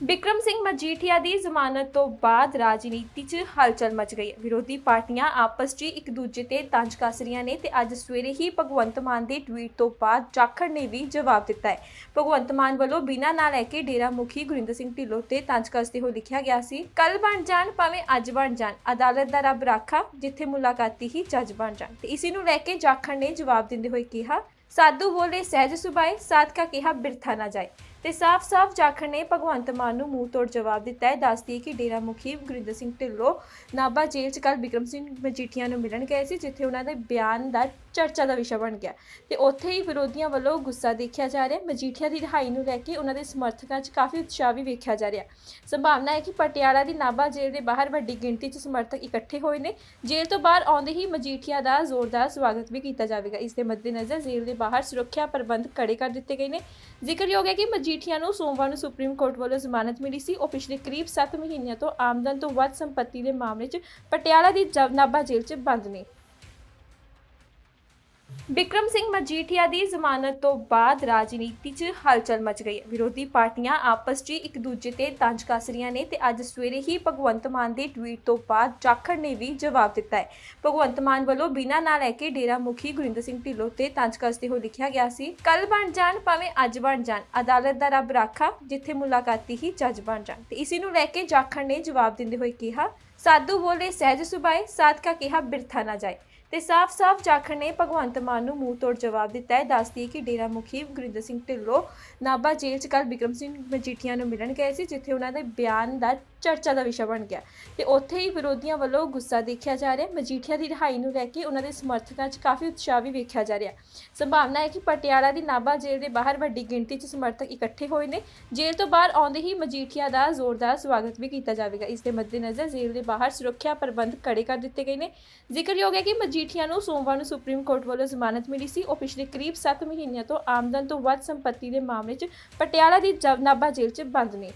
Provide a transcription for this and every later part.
ਬਿਕਰਮ ਸਿੰਘ ਮਜੀਠੀਆ ਦੀ ਜ਼ਮਾਨਤ ਤੋਂ ਬਾਅਦ ਰਾਜਨੀਤੀ 'ਚ ਹਲਚਲ ਮਚ ਗਈ। ਵਿਰੋਧੀ ਪਾਰਟੀਆਂ ਆਪਸ 'ਚ ਇੱਕ ਦੂਜੇ ਤੇ ਤੰਜ ਕੱਸ ਰਹੀਆਂ ਨੇ ਤੇ ਅੱਜ ਸਵੇਰੇ ਹੀ ਭਗਵੰਤ ਮਾਨ ਦੇ ਟਵੀਟ ਤੋਂ ਬਾਅਦ ਜਾਖੜ ਨੇ ਵੀ ਜਵਾਬ ਦਿੱਤਾ ਹੈ। ਭਗਵੰਤ ਮਾਨ ਵੱਲੋਂ ਬਿਨਾਂ ਨਾ ਲੈ ਕੇ ਡੇਰਾ ਮੁਖੀ ਗੁਰਿੰਦਰ ਸਿੰਘ ਢਿੱਲੋਂ ਤੇ ਤੰਜ ਕੱਸਦੇ ਹੋਏ ਲਿਖਿਆ ਗਿਆ ਸੀ ਕੱਲ ਬਣ ਜਾਣ ਭਾਵੇਂ ਅੱਜ ਬਣ ਜਾਣ, ਅਦਾਲਤ ਦਾ ਰੱਬ ਰਾਖਾ, ਜਿੱਥੇ ਮੁਲਾਕਾਤੀ ਹੀ ਜੱਜ ਬਣ ਜਾਣ। ਤੇ ਇਸੇ ਨੂੰ ਲੈ ਕੇ ਜਾਖੜ ਨੇ ਜਵਾਬ ਦਿੰਦੇ ਹੋਏ ਕਿਹਾ, ਸਾਧੂ ਬੋਲੇ ਸਹਿਜ ਸੁਭਾਏ ਸਾਧ ਕਾ ਕਿਹਾ ਬਿਰਥਾ ਨਾ ਜਾਏ। ਤੇ ਸਾਫ਼-ਸਾਫ਼ ਜਾਖੜ ਨੇ ਭਗਵੰਤ ਮਾਨ ਨੂੰ ਮੂੰਹ ਤੋੜ ਜਵਾਬ ਦਿੱਤਾ ਹੈ। ਦੱਸਦੀ ਹੈ ਕਿ ਡੇਰਾ ਮੁਖੀ ਗੁਰਿੰਦਰ ਸਿੰਘ ਢਿੱਲੋਂ ਨਾਬਾ ਜੇਲ੍ਹ 'ਚ ਕੱਲ ਵਿਕਰਮ ਸਿੰਘ ਮਜੀਠੀਆ ਨੂੰ ਮਿਲਣ ਗਏ ਸੀ, ਜਿੱਥੇ ਉਹਨਾਂ ਦੇ ਬਿਆਨ ਦਾ ਚਰਚਾ ਦਾ ਵਿਸ਼ਾ ਬਣ ਗਿਆ। ਤੇ ਉੱਥੇ ਹੀ ਵਿਰੋਧੀਆਂ ਵੱਲੋਂ ਗੁੱਸਾ ਦੇਖਿਆ ਜਾ ਰਿਹਾ ਮਜੀਠੀਆ ਦੀ ਰਿਹਾਈ ਨੂੰ ਲੈ ਕੇ ਉਹਨਾਂ ਦੇ ਸਮਰਥਕਾਂ 'ਚ ਕਾਫੀ ਉਤਸ਼ਾਹ ਵੀ ਵੇਖਿਆ ਜਾ ਰਿਹਾ ਸੰਭਾਵਨਾ ਹੈ ਕਿ ਪਟਿਆਲਾ ਦੀ ਨਾਬਾ ਜੇਲ੍ਹ ਦੇ ਬਾਹਰ ਵੱਡੀ ਗਿਣਤੀ 'ਚ ਸਮਰਥਕ ਇਕੱਠੇ ਹੋਏ ਨੇ। ਜੇਲ੍ਹ ਤੋਂ ਬਾਹਰ ਆਉਂਦੇ ਹੀ ਮਜੀਠੀਆ ਦਾ ਜ਼ੋਰਦਾਰ ਸਵਾਗਤ ਵੀ ਕੀਤਾ ਜਾਵੇਗਾ। ਇਸ ਦੇ ਮੱਦੇਨਜ਼ਰ ਜੇਲ੍ਹ ਦੇ ਬਾਹਰ ਸੁਰੱਖਿਆ ਪ੍ਰਬੰਧ ਕੜੇ ਕਰ ਦਿੱਤੇ ਗਏ ਨੇ। ਜ਼ਿਕਰਯੋਗ ਹੈ ਕਿ ਮਜੀ ਮਜੀਠੀਆ ਨੂੰ ਸੋਮਵਾਰ ਨੂੰ ਸੁਪਰੀਮ ਕੋਰਟ ਵੱਲੋਂ ਜ਼ਮਾਨਤ ਮਿਲੀ ਸੀ। ਉਹ ਪਿਛਲੇ ਕਰੀਬ 7 ਮਹੀਨਿਆਂ ਤੋਂ ਆਮਦਨ ਤੋਂ ਵੱਧ ਸੰਪਤੀ ਦੇ ਮਾਮਲੇ 'ਚ ਪਟਿਆਲਾ ਦੀ ਜਵਨਾਬਾ ਜੇਲ੍ਹ 'ਚ ਬੰਦ ਨੇ। ਬਿਕਰਮ ਸਿੰਘ ਮਜੀਠੀਆ ਦੀ ਜ਼ਮਾਨਤ ਤੋਂ ਬਾਅਦ ਰਾਜਨੀਤੀ 'ਚ ਹਲਚਲ ਮਚ ਗਈ। ਹੈ ਵਿਰੋਧੀ ਪਾਰਟੀਆਂ ਆਪਸ 'ਚ ਇੱਕ ਦੂਜੇ ਤੇ ਤੰਜ ਕੱਸ ਰਹੀਆਂ ਨੇ ਤੇ ਅੱਜ ਸਵੇਰੇ ਹੀ ਭਗਵੰਤ ਮਾਨ ਦੇ ਟਵੀਟ ਤੋਂ ਬਾਅਦ ਜਾਖੜ ਨੇ ਵੀ ਜਵਾਬ ਦਿੱਤਾ ਹੈ। ਭਗਵੰਤ ਮਾਨ ਵੱਲੋਂ ਬਿਨਾ ਨਾ ਲੈ ਕੇ ਡੇਰਾ ਮੁਖੀ ਗੁਰਿੰਦਰ ਸਿੰਘ ਢਿੱਲੋਂ ਤੇ ਤੰਜ ਕੱਸਦੇ ਹੋਏ ਲਿਖਿਆ ਗਿਆ ਸੀ ਕੱਲ ਬਣ ਜਾਣ ਭਾਵੇਂ ਅੱਜ ਬਣ ਜਾਣ, ਅਦਾਲਤ ਦਾ ਰੱਬ ਰਾਖਾ, ਜਿੱਥੇ ਮੁਲਾਕਾਤੀ ਹੀ ਜੱਜ ਬਣ ਜਾਣ। ਤੇ ਇਸੇ ਨੂੰ ਲੈ ਕੇ ਜਾਖੜ ਨੇ ਜਵਾਬ ਦਿੰਦੇ ਹੋਏ ਕਿਹਾ, ਸਾਧੂ ਬੋਲੇ ਸਹਿਜ ਸੁਭਾਏ ਸਾਧ ਕਾ ਕਿਹਾ ਬਿਰਥਾ ਨਾ ਜਾਏ। ਤੇ ਸਾਫ਼-ਸਾਫ਼ ਜਾਖੜ ਨੇ ਭਗਵੰਤ ਮਾਨ ਨੂੰ ਮੂੰਹ ਤੋੜ ਜਵਾਬ ਦਿੱਤਾ ਹੈ। ਦੱਸਦੀ ਹੈ ਕਿ ਡੇਰਾ ਮੁਖੀ ਗੁਰਿੰਦਰ ਸਿੰਘ ਢਿੱਲੋਂ ਨਾਭਾ ਜੇਲ੍ਹ 'ਚ ਕੱਲ ਬਿਕਰਮ ਸਿੰਘ ਮਜੀਠੀਆ ਨੂੰ ਮਿਲਣ ਗਏ ਸੀ, ਜਿੱਥੇ ਉਹਨਾਂ ਦੇ ਬਿਆਨ ਦਾ ਚਰਚਾ ਦਾ ਵਿਸ਼ਾ ਬਣ ਗਿਆ। ਤੇ ਉੱਥੇ ਹੀ ਵਿਰੋਧੀਆਂ ਵੱਲੋਂ ਗੁੱਸਾ ਦੇਖਿਆ ਜਾ ਰਿਹਾ। ਮਜੀਠੀਆ ਦੀ ਰਿਹਾਈ ਨੂੰ ਲੈ ਕੇ ਉਹਨਾਂ ਦੇ ਸਮਰਥਕਾਂ 'ਚ ਕਾਫੀ ਉਤਸ਼ਾਹ ਵੀ ਵੇਖਿਆ ਜਾ ਰਿਹਾ। ਸੰਭਾਵਨਾ ਹੈ ਕਿ ਪਟਿਆਲਾ ਦੀ ਨਾਭਾ ਜੇਲ੍ਹ ਦੇ ਬਾਹਰ ਵੱਡੀ ਗਿਣਤੀ 'ਚ ਸਮਰਥਕ ਇਕੱਠੇ ਹੋਏ ਨੇ। ਜੇਲ੍ਹ ਤੋਂ ਬਾਹਰ ਆਉਂਦੇ ਹੀ ਮਜੀਠੀਆ ਦਾ ਜ਼ੋਰਦਾਰ ਸਵਾਗਤ ਵੀ ਕੀਤਾ ਜਾਵੇਗਾ। ਇਸ ਦੇ ਮੱਦੇਨਜ਼ਰ ਜੇਲ੍ਹ ਦੇ ਬਾਹਰ ਸੁਰੱਖਿਆ ਪ੍ਰਬੰਧ ਕੜੇ ਕਰ ਦਿੱਤੇ ਗਏ ਨੇ। ਜ਼ਿਕਰਯੋਗ ਹੈ ਕਿ ਮਜੀਠੀਆ ਨੂੰ ਸੋਮਵਾਰ ਨੂੰ ਸੁਪਰੀਮ ਕੋਰਟ ਵੱਲੋਂ ਜ਼ਮਾਨਤ ਮਿਲੀ ਸੀ। ਉਹ ਪਿਛਲੇ ਕਰੀਬ 7 ਮਹੀਨਿਆਂ ਤੋਂ ਆਮਦਨ ਤੋਂ ਵੱਧ ਸੰਪਤੀ ਦੇ ਮਾਮਲੇ 'ਚ ਪਟਿਆਲਾ ਦੀ ਨਾਭਾ ਜੇਲ੍ਹ 'ਚ ਬੰਦ ਨੇ।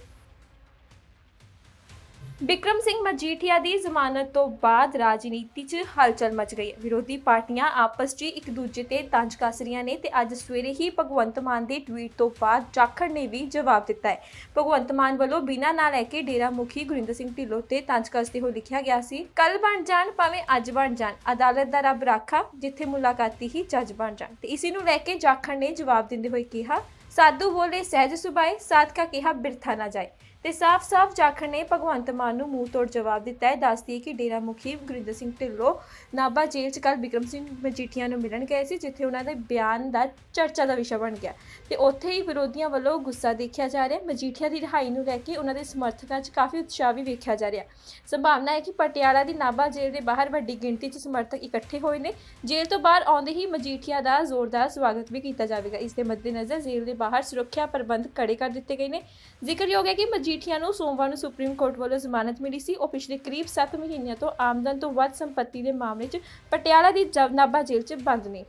ਬਿਕਰਮ ਸਿੰਘ ਮਜੀਠੀਆ ਦੀ ਜ਼ਮਾਨਤ ਤੋਂ ਬਾਅਦ ਰਾਜਨੀਤੀ 'ਚ ਹਲਚਲ ਮਚ ਗਈ। ਹੈ ਵਿਰੋਧੀ ਪਾਰਟੀਆਂ ਆਪਸ 'ਚ ਇੱਕ ਦੂਜੇ ਤੇ ਤੰਜ ਕੱਸ ਰਹੀਆਂ ਨੇ ਤੇ ਅੱਜ ਸਵੇਰੇ ਹੀ ਭਗਵੰਤ ਮਾਨ ਦੇ ਟਵੀਟ ਤੋਂ ਬਾਅਦ ਜਾਖੜ ਨੇ ਵੀ ਜਵਾਬ ਦਿੱਤਾ ਹੈ। ਭਗਵੰਤ ਮਾਨ ਵੱਲੋਂ ਬਿਨਾਂ ਨਾ ਲੈ ਕੇ ਡੇਰਾ ਮੁਖੀ ਗੁਰਿੰਦਰ ਸਿੰਘ ਢਿੱਲੋਂ ਤੇ ਤੰਜ ਕੱਸਦੇ ਹੋਏ ਲਿਖਿਆ ਗਿਆ ਸੀ, ਕੱਲ ਬਣ ਜਾਣ ਭਾਵੇਂ ਅੱਜ ਬਣ ਜਾਣ, ਅਦਾਲਤ ਦਾ ਰੱਬ ਰਾਖਾ, ਜਿੱਥੇ ਮੁਲਾਕਾਤੀ ਹੀ ਜੱਜ ਬਣ ਜਾਣ। ਤੇ ਇਸੇ ਨੂੰ ਲੈ ਕੇ ਜਾਖੜ ਨੇ ਜਵਾਬ ਦਿੰਦੇ ਹੋਏ ਕਿਹਾ, ਸਾਧੂ ਬੋਲੇ ਸਹਿਜ ਸੁਭਾਏ, ਸਾਧਕਾ ਕਿਹਾ ਬਿਰਥਾ ਨਾ ਜਾਏ। ਤੇ ਸਾਫ਼-ਸਾਫ਼ ਜਾਖੜ ਨੇ ਭਗਵੰਤ ਮਾਨ ਨੂੰ ਮੂੰਹ ਤੋੜ ਜਵਾਬ ਦਿੱਤਾ ਹੈ। ਦੱਸਦੀ ਹੈ ਕਿ ਡੇਰਾ ਮੁਖੀ ਗੁਰਿੰਦਰ ਸਿੰਘ ਢਿੱਲੋਂ ਨਾਭਾ ਜੇਲ੍ਹ 'ਚ ਕੱਲ ਬਿਕਰਮ ਸਿੰਘ ਮਜੀਠੀਆ ਨੂੰ ਮਿਲਣ ਗਏ ਸੀ, ਜਿੱਥੇ ਉਹਨਾਂ ਦੇ ਬਿਆਨ ਦਾ ਚਰਚਾ ਦਾ ਵਿਸ਼ਾ ਬਣ ਗਿਆ। ਤੇ ਉੱਥੇ ਹੀ ਵਿਰੋਧੀਆਂ ਵੱਲੋਂ ਗੁੱਸਾ ਦੇਖਿਆ ਜਾ ਰਿਹਾ ਮਜੀਠੀਆ ਦੀ ਰਿਹਾਈ ਨੂੰ ਲੈ ਕੇ ਉਹਨਾਂ ਦੇ ਸਮਰਥਕਾਂ 'ਚ ਕਾਫੀ ਉਤਸ਼ਾਹ ਵੀ ਵੇਖਿਆ ਜਾ ਰਿਹਾ ਸੰਭਾਵਨਾ ਹੈ ਕਿ ਪਟਿਆਲਾ ਦੀ ਨਾਭਾ ਜੇਲ੍ਹ ਦੇ ਬਾਹਰ ਵੱਡੀ ਗਿਣਤੀ 'ਚ ਸਮਰਥਕ ਇਕੱਠੇ ਹੋਏ ਨੇ। ਜੇਲ੍ਹ ਤੋਂ ਬਾਹਰ ਆਉਂਦੇ ਹੀ ਮਜੀਠੀਆ ਦਾ ਜ਼ੋਰਦਾਰ ਸਵਾਗਤ ਵੀ ਕੀਤਾ ਜਾਵੇਗਾ। ਇਸ ਦੇ ਮੱਦੇਨਜ਼ਰ ਜੇਲ੍ਹ ਦੇ ਬਾਹਰ ਸੁਰੱਖਿਆ ਪ੍ਰਬੰਧ ਕੜੇ ਕਰ ਦਿੱਤੇ ਗਏ ਨੇ। ਜ਼ਿਕਰਯੋਗ ਹੈ ਕਿ ਮਜੀਠੀਆ ਨੂੰ ਸੋਮਵਾਰ ਨੂੰ ਸੁਪਰੀਮ ਕੋਰਟ ਵੱਲੋਂ ਜ਼ਮਾਨਤ ਮਿਲੀ ਸੀ। ਉਹ ਪਿਛਲੇ ਕਰੀਬ 7 ਮਹੀਨਿਆਂ ਤੋਂ ਆਮਦਨ ਤੋਂ ਵੱਧ ਸੰਪਤੀ ਦੇ ਮਾਮਲੇ 'ਚ ਪਟਿਆਲਾ ਦੀ ਜਵਨਾਬਾ ਜੇਲ੍ਹ 'ਚ ਬੰਦ ਨੇ।